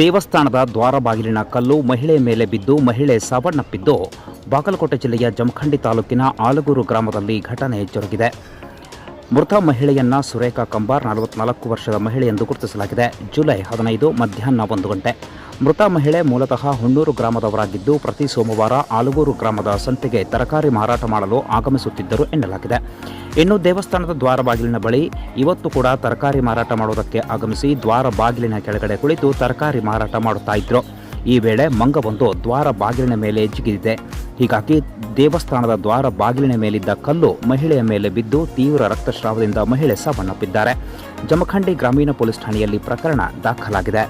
ದೇವಸ್ಥಾನದ ದ್ವಾರ ಬಾಗಿಲಿನ ಕಲ್ಲು ಮಹಿಳೆ ಮೇಲೆ ಬಿದ್ದು ಮಹಿಳೆ ಸಾವನ್ನಪ್ಪಿದ್ದು ಬಾಗಲಕೋಟೆ ಜಿಲ್ಲೆಯ ಜಮಖಂಡಿ ತಾಲೂಕಿನ ಆಲಗೂರು ಗ್ರಾಮದಲ್ಲಿ ಘಟನೆ ಜರುಗಿದೆ. ಮೃತ ಮಹಿಳೆಯನ್ನ ಸುರೇಖಾ ಕಂಬಾರ್ ನಲವತ್ನಾಲ್ಕು ವರ್ಷದ ಮಹಿಳೆ ಎಂದು ಗುರುತಿಸಲಾಗಿದೆ. ಜುಲೈ ಹದಿನೈದು, ಮಧ್ಯಾಹ್ನ ಒಂದು ಗಂಟೆ. ಮೃತ ಮಹಿಳೆ ಮೂಲತಃ ಹುಣ್ಣೂರು ಗ್ರಾಮದವರಾಗಿದ್ದು, ಪ್ರತಿ ಸೋಮವಾರ ಆಲಗೂರು ಗ್ರಾಮದ ಸಂತೆಗೆ ತರಕಾರಿ ಮಾರಾಟ ಮಾಡಲು ಆಗಮಿಸುತ್ತಿದ್ದರು ಎನ್ನಲಾಗಿದೆ. ಇನ್ನು ದೇವಸ್ಥಾನದ ದ್ವಾರ ಬಾಗಿಲಿನ ಬಳಿ ಇವತ್ತು ಕೂಡ ತರಕಾರಿ ಮಾರಾಟ ಮಾಡುವುದಕ್ಕೆ ಆಗಮಿಸಿ ದ್ವಾರ ಬಾಗಿಲಿನ ಕೆಳಗಡೆ ಕುಳಿತು ತರಕಾರಿ ಮಾರಾಟ ಮಾಡುತ್ತಾ ಇದ್ರು. ಈ ವೇಳೆ ಮಂಗವೊಂದು ದ್ವಾರ ಬಾಗಿಲಿನ ಮೇಲೆ ಜಿಗಿದಿದೆ. ಹೀಗಾಗಿ ದೇವಸ್ಥಾನದ ದ್ವಾರ ಬಾಗಿಲಿನ ಮೇಲಿದ್ದ ಕಲ್ಲು ಮಹಿಳೆಯ ಮೇಲೆ ಬಿದ್ದು ತೀವ್ರ ರಕ್ತಸ್ರಾವದಿಂದ ಮಹಿಳೆ ಸಾವನ್ನಪ್ಪಿದ್ದಾರೆ. ಜಮಖಂಡಿ ಗ್ರಾಮೀಣ ಪೊಲೀಸ್ ಠಾಣೆಯಲ್ಲಿ ಪ್ರಕರಣ ದಾಖಲಾಗಿದೆ.